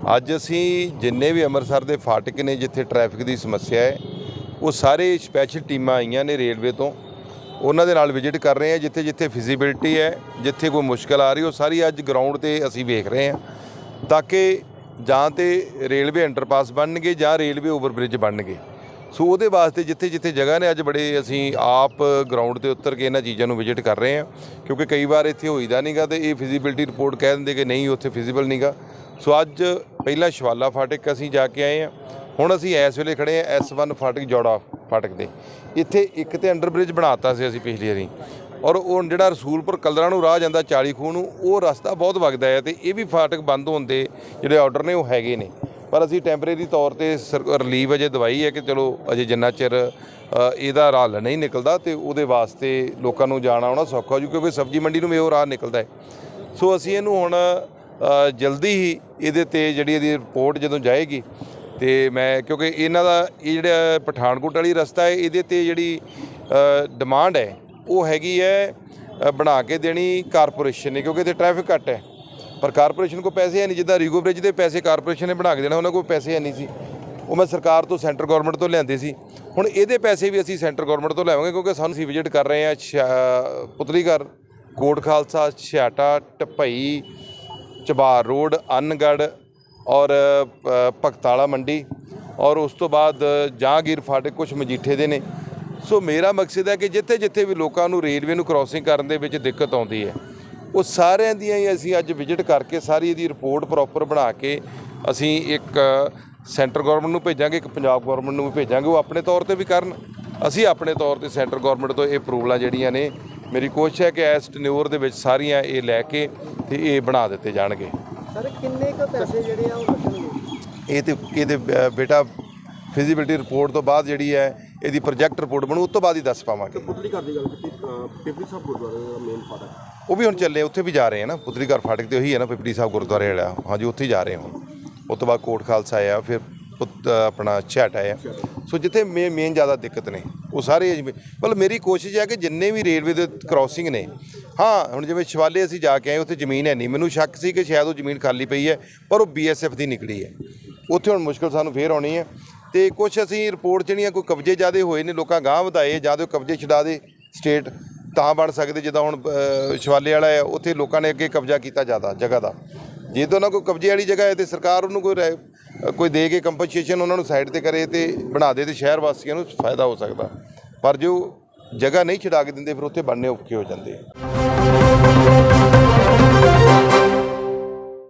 ਅੱਜ ਅਸੀਂ ਜਿੰਨੇ ਵੀ ਅੰਮ੍ਰਿਤਸਰ ਦੇ ਫਾਟਕ ਨੇ ਜਿੱਥੇ ਟ੍ਰੈਫਿਕ ਦੀ ਸਮੱਸਿਆ ਹੈ, ਉਹ ਸਾਰੇ ਸਪੈਸ਼ਲ ਟੀਮਾਂ ਆਈਆਂ ਨੇ ਰੇਲਵੇ ਤੋਂ। ਉਹਨਾਂ ਦੇ ਨਾਲ ਵਿਜ਼ਿਟ ਕਰ ਰਹੇ ਹਾਂ, ਜਿੱਥੇ ਜਿੱਥੇ ਫਿਜ਼ੀਬਿਲਟੀ ਹੈ, ਜਿੱਥੇ ਕੋਈ ਮੁਸ਼ਕਲ ਆ ਰਹੀ, ਉਹ ਸਾਰੀ ਅੱਜ ਗਰਾਊਂਡ ਤੇ ਅਸੀਂ ਵੇਖ ਰਹੇ ਹਾਂ, ਤਾਂ ਕਿ ਜਾਂ ਤੇ ਰੇਲਵੇ ਅੰਡਰਪਾਸ ਬਣਨਗੇ ਜਾਂ ਰੇਲਵੇ ਓਵਰਬ੍ਰਿਜ ਬਣਨਗੇ। ਸੋ ਉਹਦੇ ਵਾਸਤੇ ਜਿੱਥੇ ਜਿੱਥੇ ਜਗ੍ਹਾ ਨੇ, ਅੱਜ ਬੜੇ ਅਸੀਂ ਆਪ ਗਰਾਊਂਡ ਤੇ ਉਤਰ ਕੇ ਇਹਨਾਂ ਚੀਜ਼ਾਂ ਨੂੰ ਵਿਜ਼ਿਟ ਕਰ ਰਹੇ ਹਾਂ, ਕਿਉਂਕਿ ਕਈ ਵਾਰ ਇੱਥੇ ਹੋਈਦਾ ਨਹੀਂਗਾ ਤੇ ਇਹ ਫਿਜ਼ੀਬਿਲਟੀ ਰਿਪੋਰਟ ਕਹਿ ਦਿੰਦੇ ਕਿ ਨਹੀਂ, ਉੱਥੇ ਫਿਜ਼ੀਬਲ ਨਹੀਂਗਾ ਸੋ ਅੱਜ ਪਹਿਲਾਂ ਸ਼ਵਾਲਾ ਫਾਟਕ ਅਸੀਂ ਜਾ ਕੇ ਆਏ ਹਾਂ। ਹੁਣ ਅਸੀਂ ਇਸ ਵੇਲੇ ਖੜੇ ਹਾਂ S1 ਫਾਟਕ ਜੋੜਾ ਫਾਟਕ ਦੇ। ਇੱਥੇ ਇੱਕ ਤੇ ਅੰਡਰਬ੍ਰਿਜ ਬਣਾਤਾ ਸੀ ਅਸੀਂ ਪਿਛਲੀ ਵਾਰੀ। ਔਰ ਉਹ ਜਿਹੜਾ ਰਸੂਲਪੁਰ ਕਲਦਰਾਂ ਨੂੰ ਰਾਹ ਜਾਂਦਾ 40 ਖੂਹ ਨੂੰ, ਉਹ ਰਸਤਾ ਬਹੁਤ ਵਗਦਾ ਹੈ ਤੇ ਇਹ ਵੀ ਫਾਟਕ ਬੰਦ ਹੋਣ ਦੇ ਜਿਹੜੇ ਆਰਡਰ ਨੇ ਉਹ ਹੈਗੇ ਨੇ। ਪਰ ਅਸੀਂ ਟੈਂਪਰੇਰੀ ਤੌਰ ਤੇ ਰਿਲੀਵ ਅਜੇ ਦਵਾਈ ਹੈ ਕਿ ਚਲੋ ਅਜੇ ਜਿੰਨਾ ਚਿਰ ਇਹਦਾ ਰਾਹ ਨਹੀਂ ਨਿਕਲਦਾ ਤੇ ਉਹਦੇ ਵਾਸਤੇ ਲੋਕਾਂ ਨੂੰ ਜਾਣਾ ਆਉਣਾ ਸੌਖਾ ਹੋ ਜੂ ਕਿਉਂਕਿ ਸਬਜ਼ੀ ਮੰਡੀ ਨੂੰ ਵੀ ਉਹ ਰਾਹ ਨਿਕਲਦਾ ਹੈ। ਸੋ ਅਸੀਂ ਇਹਨੂੰ ਹੁਣ ਜਲਦੀ ਹੀ ਇਹਦੇ ਤੇ ਜਿਹੜੀ ਇਹਦੀ ਰਿਪੋਰਟ ਜਦੋਂ ਜਾਏਗੀ, ਤੇ ਮੈਂ ਕਿਉਂਕਿ ਇਹਨਾਂ ਦਾ, ਇਹ ਜਿਹੜਾ ਪਠਾਨਕੋਟ ਵਾਲੀ ਰਸਤਾ ਹੈ, ਇਹਦੇ ਤੇ ਜਿਹੜੀ ਡਿਮਾਂਡ ਹੈ, ਉਹ ਹੈਗੀ ਹੈ ਬਣਾ ਕੇ ਦੇਣੀ ਕਾਰਪੋਰੇਸ਼ਨ ਨੇ, ਕਿਉਂਕਿ ਇੱਥੇ ਟ੍ਰੈਫਿਕ ਘੱਟ ਹੈ। ਪਰ ਕਾਰਪੋਰੇਸ਼ਨ ਕੋ ਪੈਸੇ ਹੈ ਨਹੀਂ, ਜਿੱਦਾਂ ਰੀਗੋ ਬ੍ਰਿਜ ਦੇ ਪੈਸੇ ਕਾਰਪੋਰੇਸ਼ਨ ਨੇ ਬਣਾ ਕੇ ਦੇਣਾ, ਉਹਨਾਂ ਕੋਲ ਪੈਸੇ ਹੈ ਨਹੀਂ ਸੀ। ਉਹ ਮੈਂ ਸਰਕਾਰ ਤੋਂ ਸੈਂਟਰ ਗਵਰਨਮੈਂਟ ਤੋਂ ਲਿਆਂਦੇ ਸੀ। ਹੁਣ ਇਹਦੇ ਪੈਸੇ ਵੀ ਅਸੀਂ ਸੈਂਟਰ ਗਵਰਨਮੈਂਟ ਤੋਂ ਲੈਵਾਂਗੇ ਕਿਉਂਕਿ ਸਾਨੂੰ ਅਸੀਂ ਵਿਜ਼ਿਟ ਕਰ ਰਹੇ ਹਾਂ ਛਾ- ਪੁਤਲੀਗੜ੍ਹ ਕੋਟ ਖਾਲਸਾ ਛਿਆਟਾ ਟਪਈ ਚਬਾਰ ਰੋਡ ਅਨਗੜ ਔਰ ਭਗਤਾਲਾ ਮੰਡੀ ਔਰ ਉਸ ਤੋਂ ਬਾਅਦ ਜਹਾਂਗੀਰ ਫਾਟਕ ਕੁਝ ਮਜੀਠੇ ਦੇ ਨੇ। ਸੋ ਮੇਰਾ ਮਕਸਦ ਹੈ ਕਿ ਜਿੱਥੇ ਜਿੱਥੇ ਵੀ ਲੋਕਾਂ ਨੂੰ ਰੇਲਵੇ ਨੂੰ ਕ੍ਰਾਸਿੰਗ ਕਰਨ ਦੇ ਵਿੱਚ ਦਿੱਕਤ ਆਉਂਦੀ ਹੈ, ਉਹ ਸਾਰਿਆਂ ਦੀਆਂ ਹੀ ਅਸੀਂ ਅੱਜ ਵਿਜ਼ਿਟ ਕਰਕੇ ਸਾਰੀ ਇਹਦੀ ਰਿਪੋਰਟ ਪ੍ਰੋਪਰ ਬਣਾ ਕੇ ਅਸੀਂ ਇੱਕ ਸੈਂਟਰ ਗਵਰਨਮੈਂਟ ਨੂੰ ਭੇਜਾਂਗੇ, ਇੱਕ ਪੰਜਾਬ ਗਵਰਨਮੈਂਟ ਨੂੰ ਵੀ ਭੇਜਾਂਗੇ, ਉਹ ਆਪਣੇ ਤੌਰ ਤੇ ਵੀ ਕਰਨ। ਅਸੀਂ ਆਪਣੇ ਤੌਰ ਤੇ ਸੈਂਟਰ ਗਵਰਨਮੈਂਟ ਤੋਂ ਇਹ ਅਪਰੂਵਲਾਂ ਜਿਹੜੀਆਂ ਨੇ। ਮੇਰੀ ਕੋਸ਼ਿਸ਼ ਹੈ ਕਿ ਇਸ ਟਨਿਓਰ ਦੇ ਵਿੱਚ ਸਾਰੀਆਂ ਇਹ ਲੈ ਕੇ ਤੇ ਇਹ ਬਣਾ ਦਿੱਤੇ ਜਾਣਗੇ। ਸਰ ਕਿੰਨੇ ਕੁ ਪੈਸੇ ਜਿਹੜੇ ਆ ਉਹ ਲੱਗਣਗੇ? ਇਹ ਤੇ ਇਹਦੇ ਬੇਟਾ ਫਿਜ਼ੀਬਿਲਟੀ ਰਿਪੋਰਟ ਤੋਂ ਬਾਅਦ ਜਿਹੜੀ ਹੈ ਇਹਦੀ ਪ੍ਰੋਜੈਕਟ ਰਿਪੋਰਟ ਬਣੂ ਉਸ ਤੋਂ ਬਾਅਦ ਹੀ ਦੱਸ ਪਾਵਾਂਗੇ। ਪੁਤਲੀ ਘਰ ਦੀ ਗੱਲ ਕੀਤੀ ਪਿਪਲੀ ਸਾਹਿਬ ਗੁਰਦੁਆਰੇ ਦਾ ਮੇਨ ਫਾਟਕ। ਉਹ ਵੀ ਹੁਣ ਚੱਲੇ ਉੱਥੇ ਵੀ ਜਾ ਰਹੇ ਆ ਨਾ ਪੁਤਲੀ ਘਰ ਫਾਟਕ ਤੇ ਉਹੀ ਹੈ ਨਾ ਪਿਪੜੀ ਸਾਹਿਬ ਗੁਰਦੁਆਰੇ ਵਾਲਾ। ਹਾਂਜੀ ਉੱਥੇ ਹੀ ਜਾ ਰਹੇ ਹਾਂ ਹੁਣ। ਉਸ ਤੋਂ ਬਾਅਦ ਕੋਟ ਖਾਲਸਾ ਆਇਆ ਫਿਰ ਪੁੱਤ ਆਪਣਾ ਛਾਟ ਆਇਆ। ਸੋ ਜਿੱਥੇ ਮੇਨ ਜ਼ਿਆਦਾ ਦਿੱਕਤ ਨੇ ਉਹ ਸਾਰੇ ਜਿਵੇਂ ਮਤਲਬ ਮੇਰੀ ਕੋਸ਼ਿਸ਼ ਹੈ ਕਿ ਜਿੰਨੇ ਵੀ ਰੇਲਵੇ ਦੇ ਕ੍ਰਾਸਿੰਗ ਨੇ, ਹਾਂ, ਹੁਣ ਜਿਵੇਂ ਸ਼ਿਵਾਲੇ ਅਸੀਂ ਜਾ ਕੇ ਆਏ, ਉੱਥੇ ਜ਼ਮੀਨ ਹੈ ਨਹੀਂ। ਮੈਨੂੰ ਸ਼ੱਕ ਸੀ ਕਿ ਸ਼ਾਇਦ ਉਹ ਜ਼ਮੀਨ ਖਾਲੀ ਪਈ ਹੈ, ਪਰ ਉਹ ਬੀਐਸਐਫ ਦੀ ਨਿਕਲੀ ਹੈ। ਉੱਥੇ ਹੁਣ ਮੁਸ਼ਕਲ ਸਾਨੂੰ ਫੇਰ ਆਉਣੀ ਹੈ। ਤੇ ਕੁਝ ਅਸੀਂ ਰਿਪੋਰਟ ਜਿਹੜੀਆਂ ਕੋਈ ਕਬਜ਼ੇ ਜ਼ਿਆਦੇ ਹੋਏ ਨੇ, ਲੋਕਾਂ ਗਾਂਹ ਵਧਾਏ, ਜਾਂ ਤੇ ਉਹ ਕਬਜ਼ੇ ਛਡਾ ਦੇ ਸਟੇਟ ਤਾਂ ਬਣ ਸਕਦੇ, ਜਿੱਦਾਂ ਹੁਣ ਸ਼ਿਵਾਲੇ ਵਾਲਾ ਹੈ, ਉੱਥੇ ਲੋਕਾਂ ਨੇ ਅੱਗੇ ਕਬਜ਼ਾ ਕੀਤਾ ਜ਼ਿਆਦਾ, ਜਗ੍ਹਾ ਦਾ। ਜੇ ਤਾਂ ਉਹਨਾਂ ਕੋਈ ਕਬਜ਼ੇ ਵਾਲੀ ਜਗ੍ਹਾ ਹੈ ਤੇ ਸਰਕਾਰ ਉਹਨੂੰ ਕੋਈ ਰਹਿ- ਕੋਈ ਦੇ ਕੇ ਕੰਪਨਸੇਸ਼ਨ ਉਹਨਾਂ ਨੂੰ ਸਾਈਡ ਤੇ ਕਰੇ ਤੇ ਬਣਾ ਦੇ ਤੇ ਸ਼ਹਿਰ ਵਾਸੀਆਂ ਨੂੰ ਫਾਇਦਾ ਹੋ ਸਕਦਾ। ਪਰ ਜੋ ਜਗ੍ਹਾ ਨਹੀਂ ਛਡਾ ਕੇ ਦਿੰਦੇ, ਫਿਰ ਉੱਥੇ ਬਣਨੇ ਔਖੇ ਹੋ ਜਾਂਦੇ ਆ।